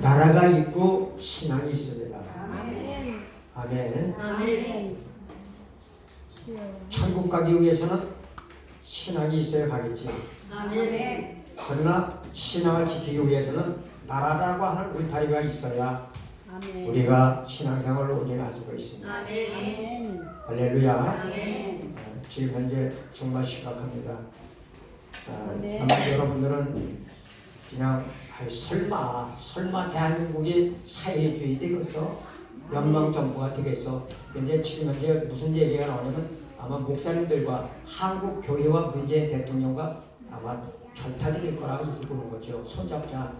나라가 있고 신앙이 있습니다. 아멘. 아멘. 아멘. 천국 가기 위해서는 신앙이 있어야 가겠지. 아멘. 그러나 신앙을 지키기 위해서는 나라라고 하는 울타리가 있어야 아멘. 우리가 신앙생활을 온전히 할 수가 있습니다. 아멘. 할렐루야. 아멘. 어, 지금 현재 정말 심각합니다. 어, 네. 아마 여러분들은 그냥 아이, 설마 설마 대한민국이 사회주의 되겠어? 연방 정부가 되겠어? 근데 지금 현재 무슨 얘기가 나오냐면 아마 목사님들과 한국 교회와 문재인 대통령과 아마 결탁이 될 거라 이렇게 보는 거죠. 손잡자.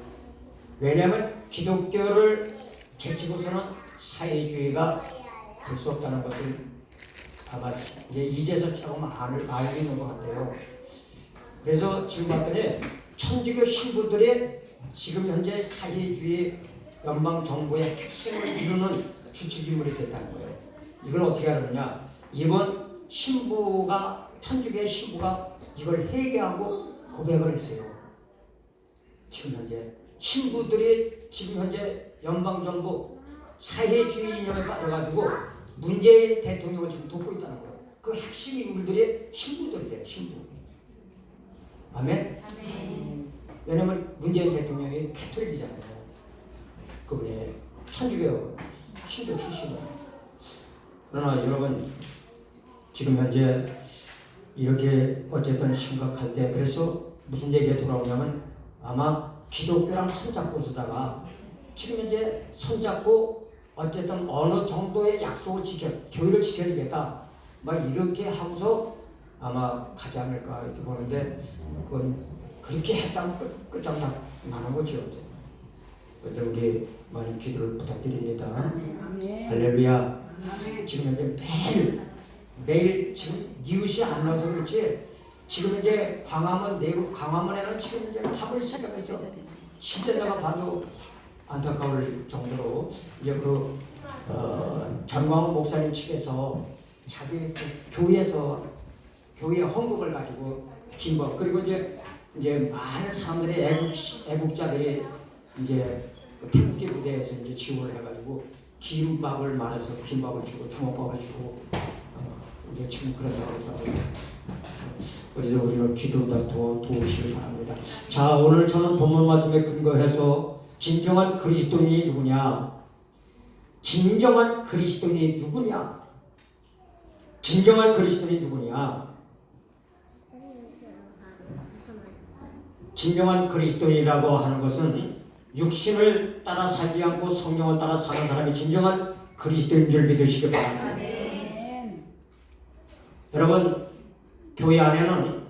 왜냐하면 기독교를 제치고서는 사회주의가 될 수 없다는 것을 아마 이제 이제서 조금 알, 알고 있는 것 같아요. 그래서 지금 봤더니 천주교 신부들이 지금 현재 사회주의 연방 정부의 핵심을 이루는 주축 인물이 됐다는 거예요. 이걸 어떻게 하느냐? 이번 신부가 천주교의 신부가 이걸 회개하고 고백을 했어요. 지금 현재 신부들이 지금 현재 연방 정부 사회주의 이념에 빠져가지고 문재인 대통령을 지금 돕고 있다는 거예요. 그 핵심 인물들이 신부들이에요. 신부. 아멘. 왜냐면 문재인 대통령이 캐톨릭이잖아요. 그분이 천주교 신도 출신이에요. 그러나 여러분 지금 현재 이렇게 어쨌든 심각할 때 그래서 무슨 얘기가 돌아오냐면 아마 기독교랑 손잡고 쓰다가 지금 현재 손잡고 어쨌든 어느 정도의 약속을 지켜 교회를 지켜주겠다 막 이렇게 하고서 아마 가지 않을까 이렇게 보는데 그건 그렇게 했다면 끝, 끝장나 나는 거죠. 그래서 우리 많이 기도를 부탁드립니다. 할렐루야. 지금 현재 매일 매일 지금 뉴스에 안 나와서 그렇지 지금 이제 광화문 내부 광화문에는 지금 이제 밤을 시작해서 진짜 내가 봐도 안타까울 정도로 이제 그 어, 전광훈 목사님 측에서 자기 그 교회에서 교회 헌금을 가지고 김밥 그리고 이제 이제 많은 사람들이 애국 애국자들이 이제 그 태극기 부대에서 이제 지원을 해가지고 김밥을 말해서 김밥을 주고 주먹밥을 주고 어, 이제 지금 그런다고 그러더라고요. 그래서 우리는 기도다 도, 도우시길 바랍니다. 자 오늘 저는 본문 말씀에 근거해서 진정한 그리스도인이 누구냐? 진정한 그리스도인이 누구냐? 진정한 그리스도인이 누구냐? 진정한 그리스도인이라고 하는 것은 육신을 따라 살지 않고 성령을 따라 사는 사람이 진정한 그리스도인 줄 믿으시기 바랍니다. 아멘. 여러분 교회 안에는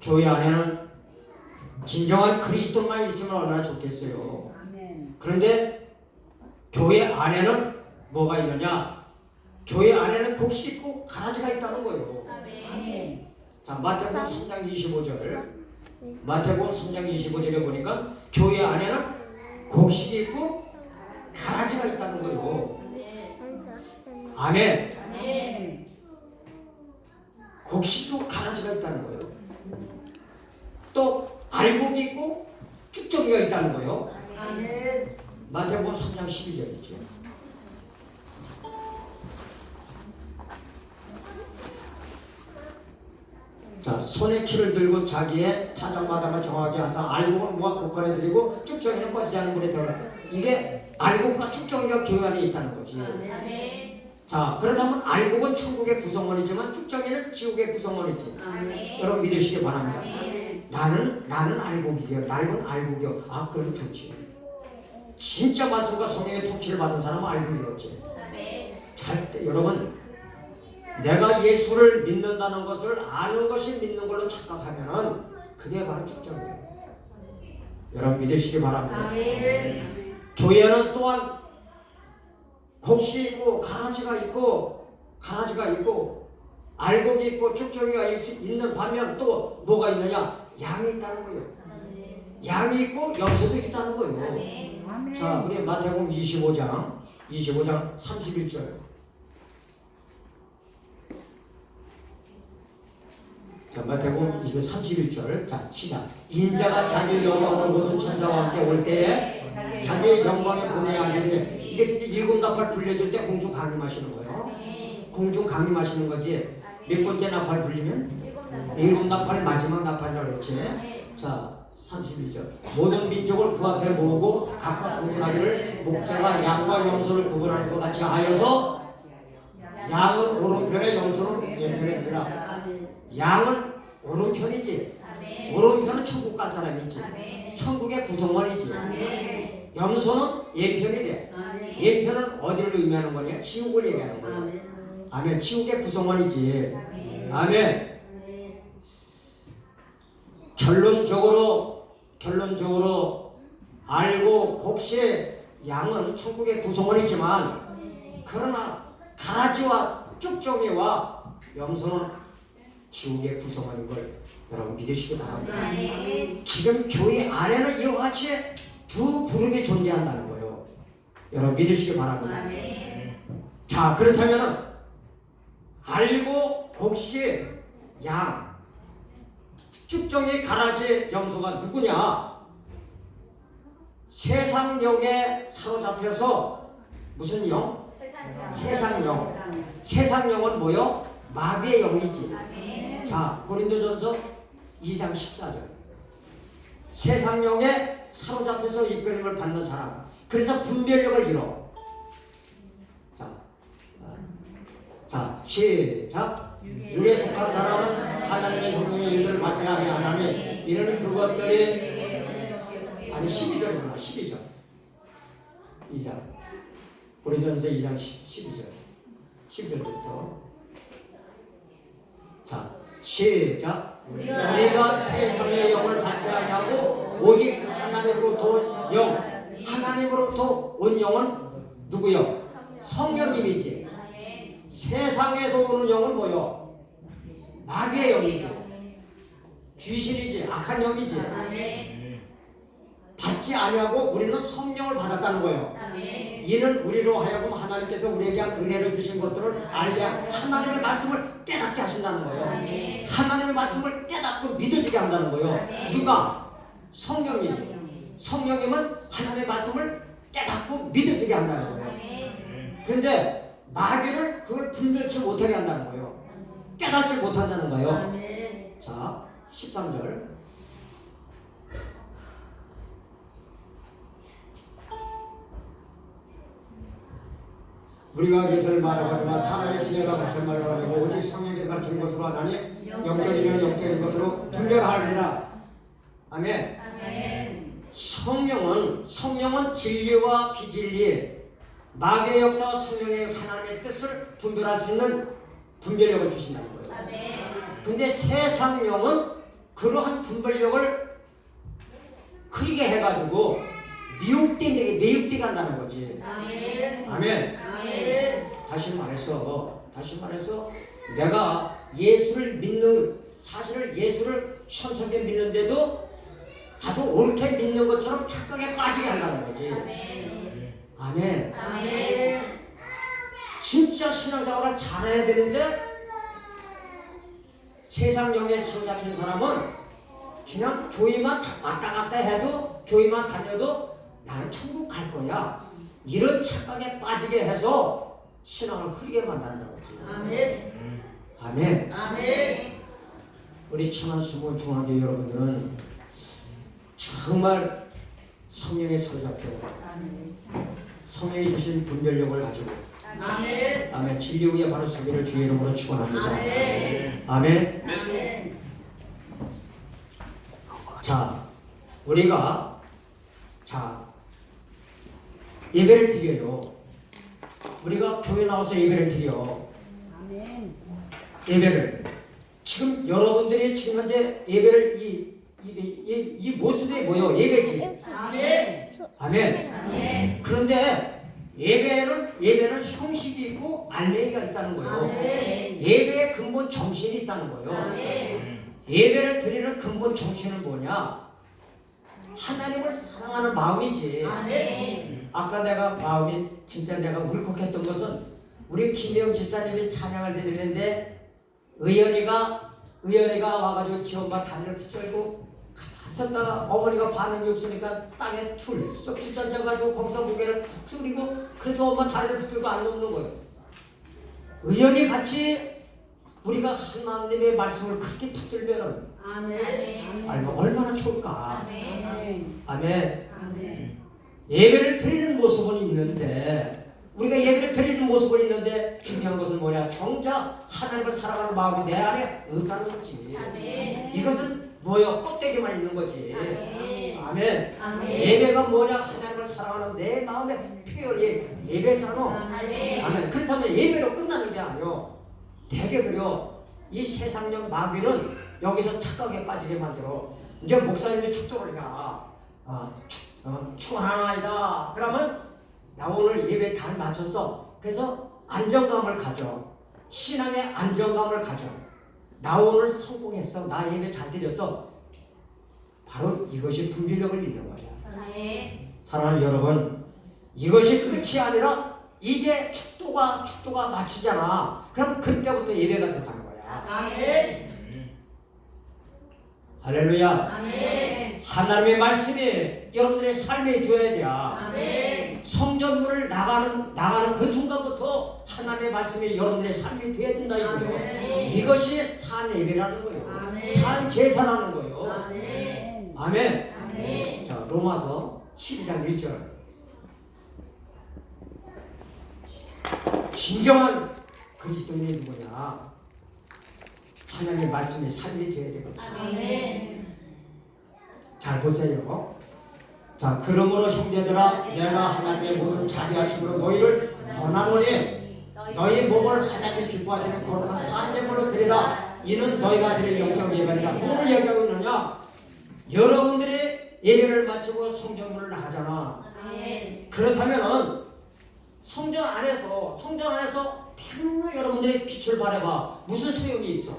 교회 안에는 진정한 그리스도만 있으면 얼마나 좋겠어요. 아멘. 그런데 교회 안에는 뭐가 있느냐? 교회 안에는 곡식 있고 가라지가 있다는 거예요. 아멘. 자 마태복음 3장 25절 마태복음 3장 25절에 보니까 교회 안에는 곡식이 있고 가라지가 있다는 거예요. 아멘. 아멘. 곡식도 가라지가 있다는 거예요. 또 알곡이 있고 쭉정이가 있다는 거예요. 마태복음 3장 12절이죠. 자 손에 키를 들고 자기의 타작마당을 정하게 하사 알곡은 무화 곡간에 들이고 쭉정이는 꺼지지 않은 물에 들어가 이게 알곡과 쭉정이가 교회 안에 있다는 거지. 아멘. 자 그렇다면 알곡은 천국의 구성원이지만 쭉정이는 지옥의 구성원이지. 아멘. 여러분 믿으시기 바랍니다. 아멘. 나는 나는 알곡이요. 날은 알곡이요. 아 그럼 좋지. 진짜 말씀과 성령의 통치를 받은 사람은 알곡이었지. 절대 여러분 내가 예수를 믿는다는 것을 아는 것이 믿는 걸로 착각하면은 그게 바로 축적이에요. 여러분 믿으시기 바랍니다. 아멘. 교회는 또한 곡식 있고 가라지가 있고 가라지가 있고 알곡이 있고 있- 있는 반면 또 뭐가 있느냐 양이 있다는 거예요. 양이 있고 염소도 있다는 거예요. 아멘. 자 우리 마태복음 25장 25장 31절 자, 마태복음 31절. 자, 시작. 인자가 자기 영광을 모든 천사와 함께 올 때에 자기의 영광에 본에 앉으니 이게 이제 일곱 나팔 불려줄 때 공중 강림하시는 거예요. 공중 강림하시는 거지. 몇 번째 나팔 불리면 일곱 나팔 마지막 나팔이라고 그랬지. 자, 32절. 모든 민족을 그 앞에 모으고 각각 구분하기를 목자가 양과 염소를 구분하는 것 같이 하여서 양은 오른편에 염소는 왼편에 두라. 양은 오른편이지. 오른편은 천국 갈 사람이지. 천국의 구성원이지. 염소는 예편이래. 예편은 어디를 의미하는 거냐? 지옥을 얘기하는 거야. 아멘. 지옥의 구성원이지. 아멘. 결론적으로 결론적으로 알고 곱시 양은 천국의 구성원이지만 그러나 가라지와 쭉정이와 염소는 지옥의 구성원인 걸 여러분 믿으시기 바랍니다. 지금 교회 안에는 이와 같이 두 그룹이 존재한다는 거예요. 여러분 믿으시기 바랍니다. 자 그렇다면은 알고 곱시 양 쭉정이 가라지 염소가 누구냐? 세상 영에 사로잡혀서 무슨 영? 세상 영. 세상 영은 뭐요? 마귀의 영이지. 자, 고린도전서 2장 14절. 세상 영에 사로잡혀서 이끌림을 받는 사람. 그래서 분별력을 잃어. 자, 어, 자, 시작. 육에 속한 사람은 하나님의 형통의 일들을 받지 아니하나니 이는 그것들이 아니 12절이구나 12절 2장 고린도전서 2장 12절 12절부터 자 시작. 우리가 세상의 영을 받지 아니하고 오직 하나님으로부터 온 영. 하나님으로부터 온 영은 누구요? 성령님이지. 세상에서 오는 영은 뭐요? 마귀의 영이지 귀신이지 악한 영이지 받지 아니하고 우리는 성령을 받았다는 거예요. 이는 우리로 하여금 하나님께서 우리에게 은혜를 주신 것들을 알게 하나님의 말씀을 깨닫게 하신다는 거예요. 하나님의 말씀을 깨닫고 믿어지게 한다는 거예요. 누가? 성령님. 성령님은 하나님의 말씀을 깨닫고 믿어지게 한다는 거예요. 근데 마귀는 그걸 분별치 못하게 한다는 거예요. 깨닫지 못한다는 거예요. 자, 13절. 우리가 그것을 말하거니와 사람의 지혜가 같은 말을 하려고 오직 성령께서 가르치는 것으로 하나니 영적이면 영적인 것으로 분별하리라. 아멘. 성령은 성령은 진리와 비진리, 마귀의 역사와 성령의 하나님의 뜻을 분별할 수 있는 분별력을 주신다는 거예요. 근데 세상 영은 그러한 분별력을 흐리게 해가지고 미혹되게 내육되게 한다는 거지. 아멘. 다시 말해서 다시 말해서 내가 예수를 믿는 사실을 예수를 현천하게 믿는데도 아주 옳게 믿는 것처럼 착각에 빠지게 한다는 거지. 아멘. 진짜 신앙생활을 잘해야 되는데 세상 영에 사로잡힌 사람은 그냥 교회만 다- 왔다 갔다 해도 교회만 다녀도 나는 천국 갈 거야. 이런 착각에 빠지게 해서 신앙을 흐리게 만든다는 거지. 아멘. 우리 천안 수본 중앙교 여러분들은 정말 성령에 사로잡혀 성령이 주신 분별력을 가지고 아멘 진리 위에 바로 서기를 주의 이름으로 축원합니다. 아멘. 자, 우리가 자 예배를 드려요. 우리가 교회 나와서 예배를 드려. 예배를 지금 여러분들이 지금 현재 예배를 이, 이, 이, 이 모습이 뭐요? 예배지. 아멘. 그런데 예배는 예배는 형식이 있고 알맹이가 있다는 거예요. 예배의 근본 정신이 있다는 거예요. 예배를 드리는 근본 정신은 뭐냐? 하나님을 사랑하는 마음이지. 아 까 내가 마음이 진짜 내가 울컥했던 것은 우리 김대영 집사님이 찬양을 드리는데 의연이가 의연이가 와가지고 지 엄마 다리를 붙잡고 가만있었다가 어머니가 반응이 없으니까 땅에 출썩 주저앉아가지고 거기서 고개를 푹 숙이고 그래도 엄마 다리를 붙들고 안 넘는 거예요. 의연이 같이 우리가 하나님의 말씀을 그렇게 붙들면은 아멘. 알면 얼마나 좋을까. 아멘. 아멘. 예배를 드리는 모습은 있는데 우리가 예배를 드리는 모습은 있는데 중요한 것은 뭐냐? 정작 하나님을 사랑하는 마음이 내 안에 없다는 거지. 아멘. 이것은 뭐요? 껍데기만 있는 거지. 아멘. 아멘. 아멘. 예배가 뭐냐? 하나님을 사랑하는 내 마음의 표현이 예배잖아. 아멘. 아멘. 그렇다면 예배로 끝나는 게 아니요 되게 그려. 이 세상적 마귀는 여기서 착각에 빠지게 만들어. 이제 목사님이 축도를 해야 어, 축- 어, 축하나이다 그러면 나 오늘 예배 잘 마쳤어 그래서 안정감을 가져 신앙의 안정감을 가져 나 오늘 성공했어 나 예배 잘 드렸어 바로 이것이 분별력을 잃는 거야 아멘. 사랑하는 여러분, 이것이 끝이 아니라 이제 축도가 축도가 마치잖아. 그럼 그때부터 예배가 들어가는 거야. 아멘. 할렐루야. 아멘. 하나님의 말씀이 여러분들의 삶에 되어야 돼. 아멘. 성전문을 나가는 나가는 그 순간부터 하나님의 말씀이 여러분들의 삶이 되어야 된다 이거예요. 아멘. 이것이 산 예배라는 거예요. 아멘. 산 제사라는 거예요. 아멘. 아멘. 아멘. 자, 로마서 12장 1절. 진정한 그리스도인이 누구냐? 하나님의 말씀이 삶이 되어야 되거든요. 아멘. 잘 보세요. 자, 그러므로 형제들아, 내가 하나님의 모든 자비하심으로 너희를 권하노니 너희 몸을 하나님의 기뻐하시는 거룩한 산재물로 드리라. 이는 너희가 드릴 영적 예배니라. 뭐를 얘기하고 있느냐? 여러분들이 예배를 마치고 성전문을 나가잖아. 그렇다면은 성전 안에서 성전 안에서 맨날 여러분들이 빛을 발해봐 무슨 소용이 있어?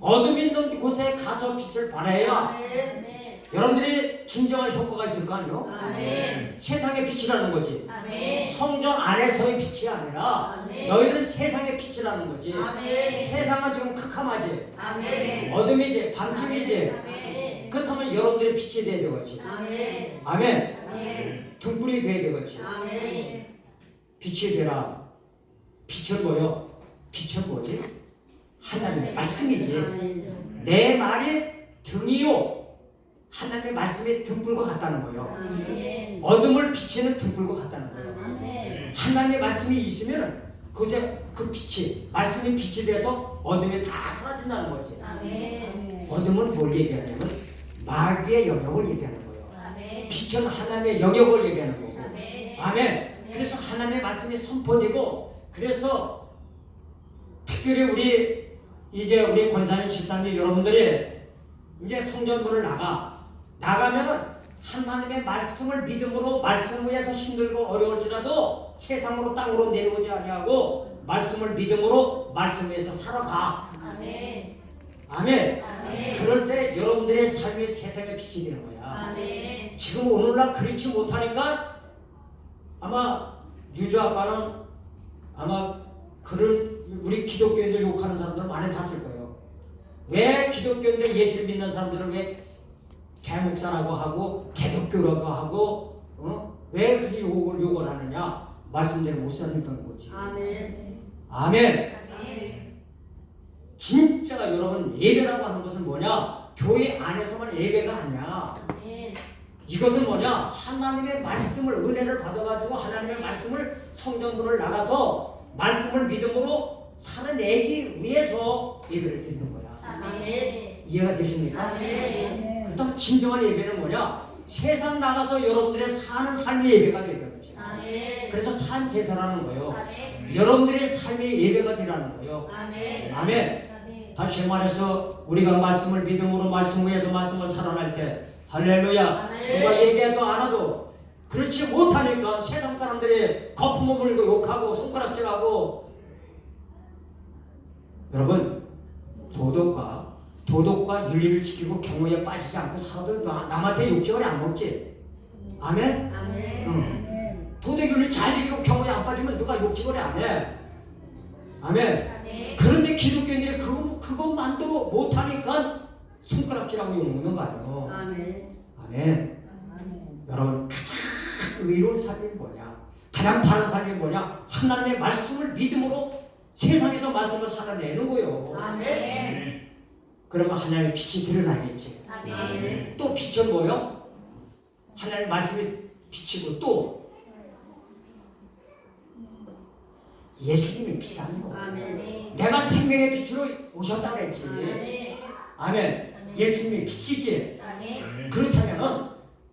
어둠 있는 곳에 가서 빛을 발해야. 여러분들이 진정한 효과가 있을 거 아니요? 아멘. 세상의 빛이라는 거지. 아멘. 성전 안에서의 빛이 아니라 아멘. 너희는 세상의 빛이라는 거지. 아멘. 세상은 지금 캄캄하지. 아멘. 어둠이지. 밤중이지. 아멘. 그렇다면 여러분들이 빛이 돼야 되겠지. 아멘. 아멘. 아멘. 등불이 돼야 되겠지. 아멘. 빛이 되라. 빛은 뭐요? 빛은 뭐지? 하나님의 말씀이지. 아멘. 내 말이 등이요. 하나님의 말씀이 등불과 같다는 거예요. 아멘. 어둠을 비치는 등불과 같다는 거예요. 아멘. 하나님의 말씀이 있으면 그곳에 그 빛이 말씀이 빛이 돼서 어둠이 다 사라진다는 거지. 아멘. 어둠은 뭘 얘기하냐면 마귀의 영역을 얘기하는 거예요. 아멘. 빛은 하나님의 영역을 얘기하는 거고. 아멘. 아멘. 그래서 하나님의 말씀이 선포되고 그래서 특별히 우리 이제 우리 권사님 집사님 여러분들이 이제 성전문을 나가 나가면은 하나님의 말씀을 믿음으로 말씀 위에서 힘들고 어려울지라도 세상으로 땅으로 내려오지 아니하고 말씀을 믿음으로 말씀 위에서 살아가. 아멘. 아멘. 아멘. 그럴 때 여러분들의 삶이 세상에 빛이 되는 거야. 아멘. 지금 오늘날 그렇지 못하니까 아마 유주 아빠는 아마 그를 우리 기독교인들 욕하는 사람들 많이 봤을 거예요. 왜 기독교인들 예수를 믿는 사람들은 왜 개목사라고 하고 개독교라고 하고 어? 왜 그렇게 욕을 욕을 하느냐? 말씀대로 못 사는 거지. 아멘. 아멘. 아멘. 진짜 여러분 예배라고 하는 것은 뭐냐? 교회 안에서만 예배가 아니야. 아멘. 이것은 뭐냐? 하나님의 말씀을 은혜를 받아가지고 하나님의 말씀을 성전문을 나가서 말씀을 믿음으로 살아내기 위해서 예배를 드리는 거야. 아멘. 이해가 되십니까? 아멘. 그렇다면 진정한 예배는 뭐냐? 세상 나가서 여러분들의 사는 삶의 예배가 되는 거지. 아멘. 그래서 산 제사라는 거예요. 아멘. 여러분들의 삶의 예배가 되라는 거예요. 아멘. 아멘. 아멘. 다시 말해서 우리가 말씀을 믿음으로 말씀 위에서 말씀을 살아날 때 할렐루야 아멘. 누가 얘기해도 안 하도 그렇지 못하니까 세상 사람들이 거품을 물고 욕하고 손가락질하고 여러분 도덕과 도덕과 윤리를 지키고 경우에 빠지지 않고 살아도 나- 남한테 욕심을 안 먹지 아멘 아멘. 응. 도덕 윤리 잘 지키고 경우에 안 빠지면 누가 욕심을 안 해 아멘 아멘. 그런데 기독교인들이 그거 그것만도 못하니까 손가락질하고 욕먹는 거 아니에요. 아멘. 아멘. 아멘. 여러분 가장 의로운 삶이 뭐냐? 가장 바른 삶이 뭐냐? 하나님의 말씀을 믿음으로 세상에서 말씀을 살아내는 거요. 아멘. 그러면 하나님의 빛이 드러나겠지. 아멘. 또 빛은 뭐요? 하나님의 말씀이 빛이고 또 예수님이 빛이라는 거. 아멘. 내가 생명의 빛으로 오셨다 그랬지. 아멘. 아멘. 예수님이 빛이지. 아멘. 그렇다면은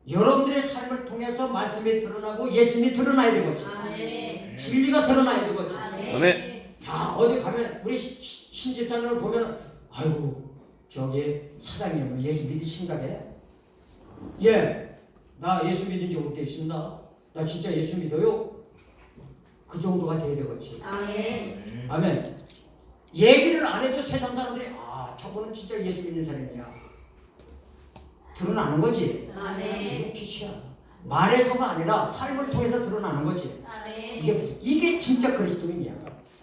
여러분들의 삶을 통해서 말씀이 드러나고 예수님이 드러나야 되겠지. 아멘. 진리가 드러나야 되겠지. 아멘. 자 어디 가면 우리 신집사님을 보면 아이고 저기 사장님은 예수 믿으신가 봐. 예, 나 예수 믿은 지 오래됐습니다. 나 진짜 예수 믿어요. 그 정도가 돼야 되겠지. 아멘. 아멘. 얘기를 안 해도 세상 사람들이 아 저분은 진짜 예수 믿는 사람이야. 드러나는 거지. 아멘. 이게 빛이야. 말에서가 아니라 삶을 통해서 드러나는 거지. 아멘. 이게 무슨- 이게 진짜 그리스도인이야.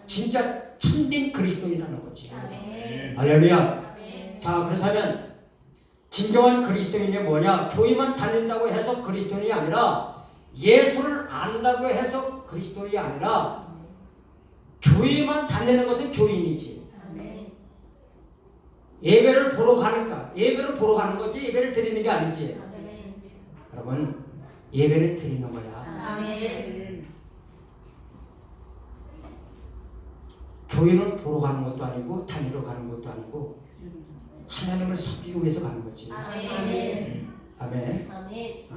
진짜 참된 그리스도인이라는 거지. 아멘. 할렐루야. 자 그렇다면 진정한 그리스도인이 뭐냐? 교회만 다닌다고 해서 그리스도인이 아니라 예수를 안다고 해서 그리스도인이 아니라 교회만 다니는 것은 교인이지. 예배를 보러 가니까 예배를 보러 가는 거지 예배를 드리는 게 아니지. 여러분 예배를 드리는 거야. 교회는 보러 가는 것도 아니고 다니러 가는 것도 아니고 하나님을 섬기기 위해서 가는 거지. 아멘. 아멘. 아멘.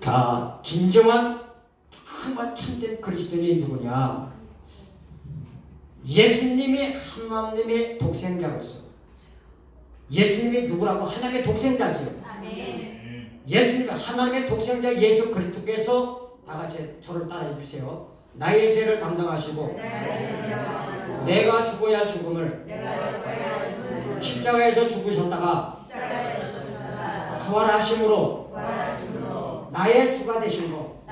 자, 진정한 정말 참된 그리스도인이 누구냐? 예수님이 하나님의 독생자로서 예수님이 누구라고 하나님의 독생자지요. 아멘. 예수님이 하나님의 독생자 예수 그리스도께서 다 같이 저를 따라해 주세요. 나의 죄를 담당하시고 내가 죽어야 죽음을 십자가에서 죽으셨다가 부활하심으로 나의 주가 되신 거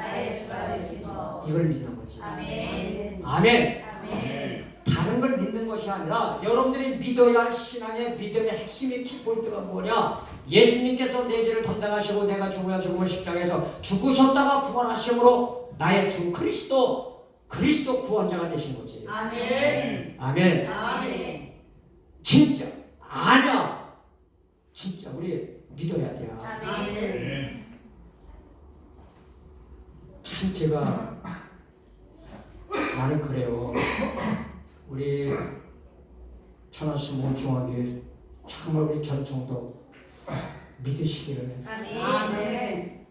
이걸 믿는 거지. 아멘. 다른 걸 믿는 것이 아니라 여러분들이 믿어야 할 신앙의 믿음의 핵심이 키포인트가 뭐냐? 예수님께서 내 죄를 담당하시고 내가 죽어야 죽음을 십자가에서 죽으셨다가 부활하심으로 나의 주 그리스도 그리스도 구원자가 되신 거지. 아멘. 아멘. 아멘. 진짜 아니야. 진짜 우리 믿어야 돼. 아멘. 참 제가 나는 그래요. 우리 중앙교회 정말 우리 전성도 믿으시기를 아멘.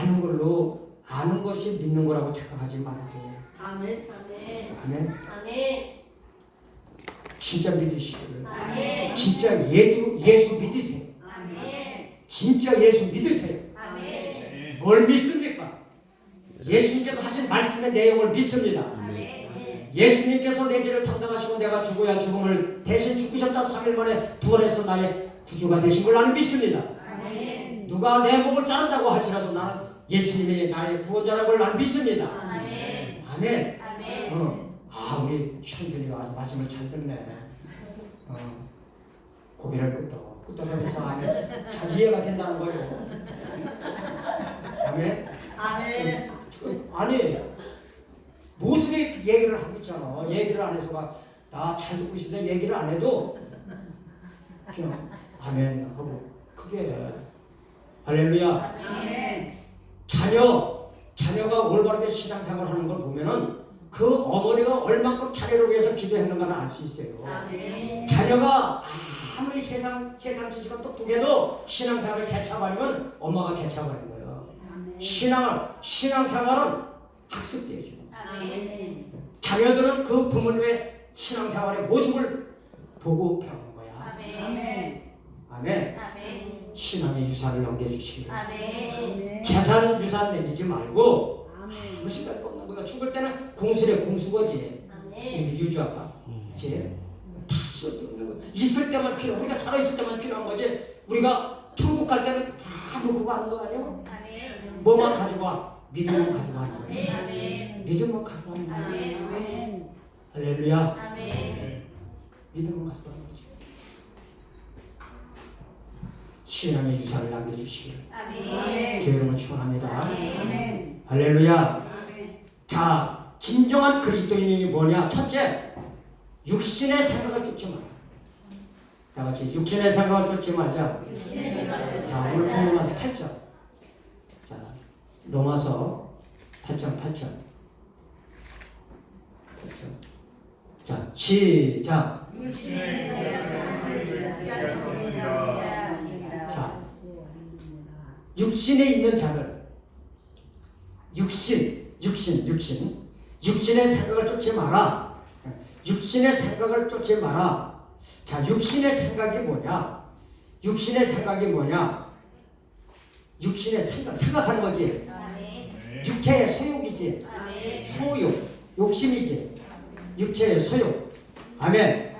아는 걸로 아는 것이 믿는 거라고 착각하지 말고 아멘. 아멘. 아멘. 진짜 믿으시기를 아멘. 진짜 예수 예수 믿으세요. 아멘. 진짜 예수 믿으세요. 아멘. 뭘 믿습니까? 예수님께서 하신 말씀의 내용을 믿습니다. 아멘. 예수님께서 내 죄를 담당하시고 내가 죽어야 죽음을 대신 죽으셨다 3일 만에 부활해서 나의 구주가 되신 걸 나는 믿습니다. 아멘. 누가 내 목을 자른다고 할지라도 나는 예수님이 나의 구원자라는 걸 나는 믿습니다. 아멘. 아멘. 아멘. 어. 아 우리 현준이가 아주 말씀을 잘 듣네. 어. 고개를 끄덕 끄덕하면서 아멘. 잘 이해가 된다는 거예요. 아멘. 아멘. 아니 모습이 얘기를 하고 있잖아. 얘기를 안 해서가 나 잘 듣고 있는데 얘기를 안 해도 그냥 아멘 하고 크게 할렐루야. 아멘. 자녀 자녀가 올바르게 신앙생활 하는 걸 보면은 그 어머니가 얼만큼 자녀를 위해서 기도했는가를 알 수 있어요. 아멘. 자녀가 아무리 세상 세상 지식은 똑똑해도 신앙생활을 개차버리면 엄마가 개차버린 거예요. 신앙을 신앙생활은 학습돼야죠. 아멘. 자녀들은 그 부모님의 신앙생활의 모습을 보고 배우는 거야. 아멘. 아멘. 아멘. 신앙의 유산을 넘겨주시기를. 아멘. 재산 유산 남기지 말고 아멘. 아무 생각도 없는 거야. 죽을 때는 공수래 공수거지. 아멘. 이 유주아가. 그 쓸데없는 거야. 있을 때만 필요. 우리가 살아 있을 때만 필요한 거지. 우리가 천국 갈 때는 다 놓고 가는 거 아니야? 아멘. 뭐만 가지고 와? 믿음만 가지고 가는 거지. 아멘. 믿음만 가지고 가는. 아멘. 할렐루야. 아멘. 믿음을 가지고 하는 거지. 신앙의 유산을 남겨주시길 아멘. 주의 이름으로 축원합니다. 아멘. 할렐루야. 아멘. 자, 진정한 그리스도인이 뭐냐? 첫째, 육신의 생각을 쫓지 마라. 다 같이 육신의 생각을 쫓지 말자. 자, 오늘 와서 8절. 자, 로마서 8장 8절. 8절. 자, 시작. 자, 육신에 있는 자를 육신, 육신, 육신, 육신의 생각을 쫓지 마라. 육신의 생각을 쫓지 마라. 자, 육신의 생각이 뭐냐? 육신의 생각이 뭐냐? 육신의 생각, 생각하는 거지. 육체의 소욕이지. 소욕, 욕심이지. 육체의 소욕. 아멘.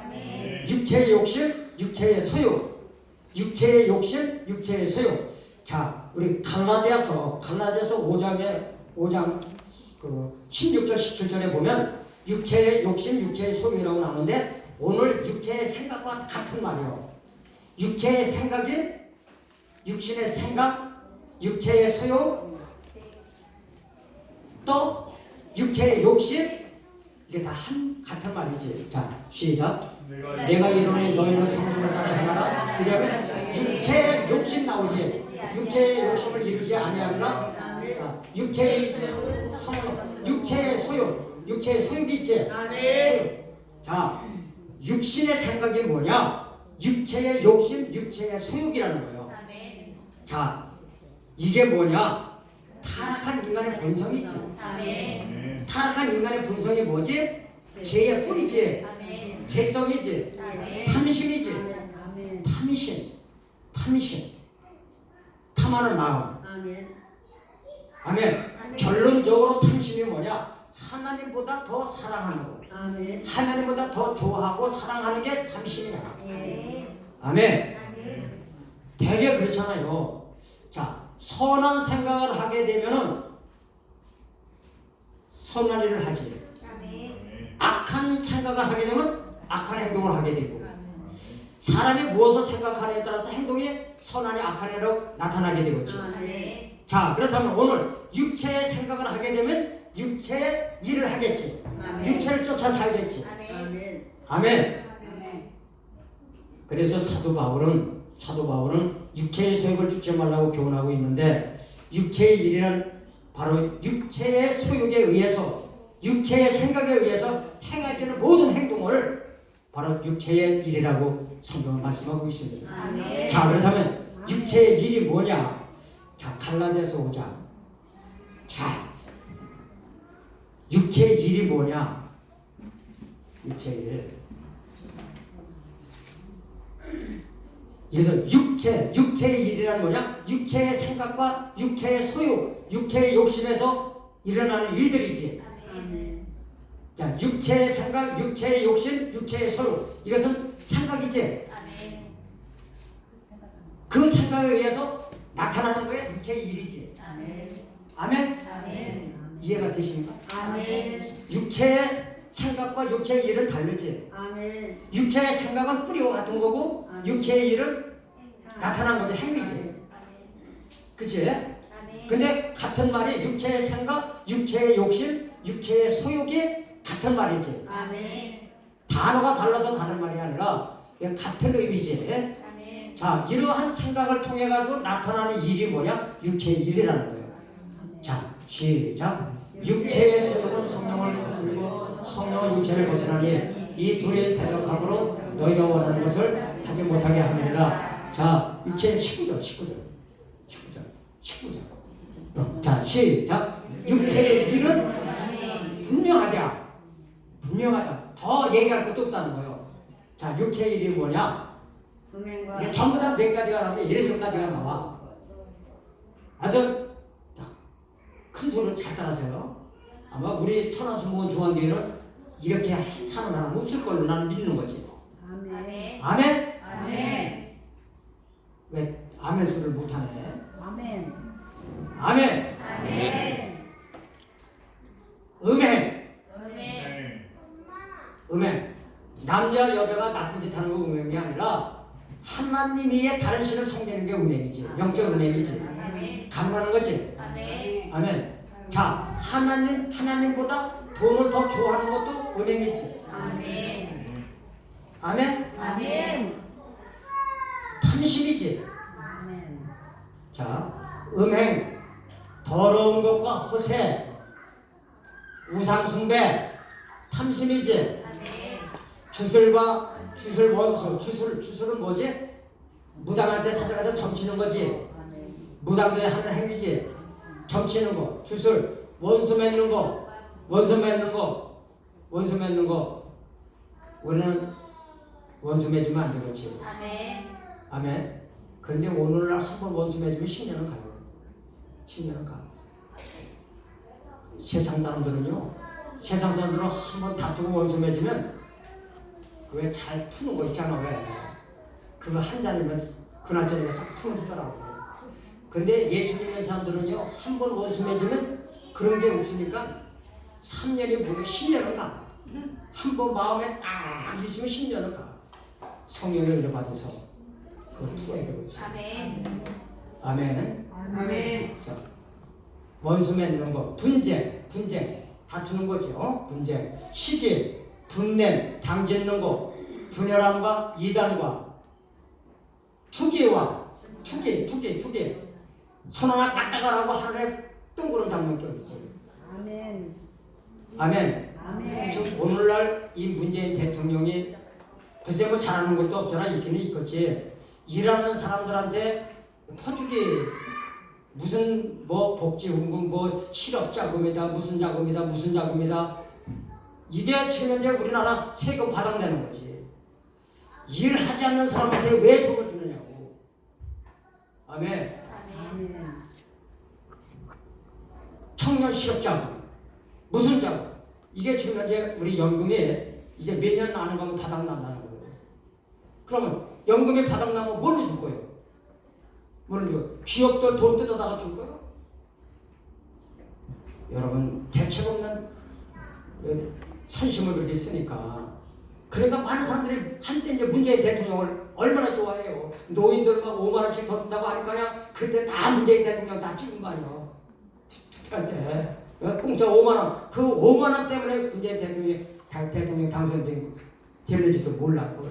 육체의 욕심, 육체의 소욕. 육체의 욕심, 육체의 소욕. 자, 우리 갈라디아서 갈라디아서 5장에 5장 그 16절 17절에 보면 육체의 욕심, 육체의 소욕이라고 나오는데 오늘 육체의 생각과 같은 말이요. 육체의 생각이 육신의 생각, 육체의 소욕, 또 육체의 욕심 이게 다 한 같은 말이지. 자, 시작. 내가 이론에 너희는 성령을 따라 행하라. 그러면 육체의 욕심 나오지. 육체의 욕심을 이루지 아니하리라. 자, 육체의 성령, 육체의 소욕, 육체의 소욕이 있지. 소욕. 자, 육신의 생각이 뭐냐? 육체의 욕심, 육체의 소욕이라는 거예요. 자, 이게 뭐냐? 타락한 인간의 본성이지. 타락한 인간의 본성이 뭐지? 죄의 뿌리지. 죄성이지. 탐심이지. 탐심. 탐심. 탐하는 마음. 아멘. 결론적으로 탐심이 뭐냐? 하나님보다 더 사랑하는 것. 하나님보다 더 좋아하고 사랑하는 게 탐심이야. 아멘. 되게 그렇잖아요. 자, 선한 생각을 하게 되면은 선한 일을 하지. 악한 생각을 하게 되면 악한 행동을 하게 되고 사람이 무엇을 생각하느냐에 따라서 행동이 선하니 악하니로 나타나게 되겠지. 자, 그렇다면 오늘 육체의 생각을 하게 되면 육체의 일을 하겠지. 육체를 쫓아 살겠지. 아멘. 그래서 사도 바울은 사도 바울은 육체의 소욕을 죽지 말라고 교훈하고 있는데 육체의 일이란 바로 육체의 소욕에 의해서 육체의 생각에 의해서 행하지는 모든 행동을 바로 육체의 일이라고 성경은 말씀하고 있습니다. 자 그렇다면 육체의 일이 뭐냐? 자 갈라디아서 5장. 자 육체의 일이 뭐냐? 육체의 일. 그래서 육체, 육체의 일이란 뭐냐? 육체의 생각과 육체의 소욕, 육체의 욕심에서 일어나는 일들이지. 자, 육체의 생각, 육체의 욕심, 육체의 소욕. 이것은 생각이지. 그 생각에 의해서 나타나는 거에 육체의 일이지. 아멘? 이해가 되십니까? 육체의 생각과 육체의 일은 다르지. 육체의 생각은 뿌리와 같은 거고 육체의 일은 나타난 거지 행위지. 그치? 근데 같은 말이 육체의 생각, 육체의 욕심, 육체의 소욕이 같은 말이지. 단어가 달라서 다른 말이 아니라 같은 의미지. 자, 이러한 생각을 통해 가지고 나타나는 일이 뭐냐? 육체의 일이라는 거예요. 자, 시작. 육체의 소욕은 성령을 거스르고 성령은 육체를 거스르니 이 둘의 대적함으로 너희가 원하는 것을 하지 못하게 하느니라. 자, 육체 19절, 19절, 19절, 19절. 어, 자, 시작. 육체의 일은 분명하다. 분명하다. 더 얘기할 것도 없다는 거예요. 자, 육체의 일이 뭐냐? 전부 다 몇 가지가 나오는데 가지가 나와. 아주 큰 소리로 잘 따라하세요. 아마 우리 천하수목원 중앙교회는 이렇게 사는 사람 없을 걸로 나는 믿는 거지. 아멘? 왜 아멘 소리를 못하네? 아멘. 아멘. 음행. 음행. 남자 여자가 나쁜 짓 하는 거 은행이 아니라 하나님이 다른 신을 섬기는 게 은행이지 영적 은행이지 아멘. 가능하는 거지 아멘. 아멘. 자 하나님 하나님보다 돈을 더 좋아하는 것도 은행이지. 아멘. 아멘? 아멘. 탐심이지. 자 음행. 더러운 것과 허세. 우상숭배. 탐심이지. 아멘. 주술과 주술 원수. 주술 주술은 뭐지? 무당한테 찾아가서 점치는 거지. 무당들이 하는 행위지 점치는 거 주술 원수 맺는 거 원수 맺는 거 원수 맺는 거. 우리는 원수 맺으면 안 되겠지. 아멘. 아멘. 근데 오늘날 한 번 원수 맺으면 10년은 가요. 10년은 가. 세상 사람들은요 세상 사람들은 한 번 다투고 원수 맺으면 그왜 잘 푸는 거 있잖아 왜? 그거 한 잔이면 그날 저녁에 싹 풀어지더라고 근데 예수 믿는 사람들은요 한 번 원수 맺으면 그런 게 없으니까 3년이 뭐야 10년은 가한 번 마음에 딱 있으면 10년은 가 성령의 은혜 받아서 그걸 풀어야 되겠지 아멘. 아멘 아멘. 자, 원수 맺는 거, 분쟁, 분쟁, 다투는 거죠. 어? 분쟁, 시기, 분냄, 당짓는 거, 분열함과 이단과 투기와 투기, 투기, 투기. 손 하나 까딱하라고 하늘에 뜬구름 잡는 격이지. 아멘. 아멘. 아멘. 즉 오늘날 이 문재인 대통령이 글쎄 뭐 잘하는 것도 없잖아 있기는 있겠지 일하는 사람들한테 퍼주기 무슨 뭐 복지훈금 뭐 실업 자금이다 무슨 자금이다 무슨 자금이다 이게 지금 현재 우리나라 세금 바닥내는 거지 일하지 않는 사람한테 왜 돈을 주느냐고. 아멘. 청년 실업 자금 무슨 자금 이게 지금 현재 우리 연금이 이제 몇 년 안 가면 바닥난다는 거예요. 그러면 연금이 바닥나면 뭘로 줄 거예요? 뭘로 줄 거예요? 기업들 돈 뜯어다가 줄 거예요? 여러분 대책 없는 어, 선심을 그렇게 쓰니까 그러니까 많은 사람들이 한때 이제 문재인 대통령을 얼마나 좋아해요. 노인들 막 5만 원씩 더 준다고 하니까 그냥 그때 다 문재인 대통령 다 찍은 거 아니에요. 투표할 때 어, 공짜 5만 원. 그 5만 원 때문에 문재인 대통령이 다- 대통령 당선된 될는지도 몰랐고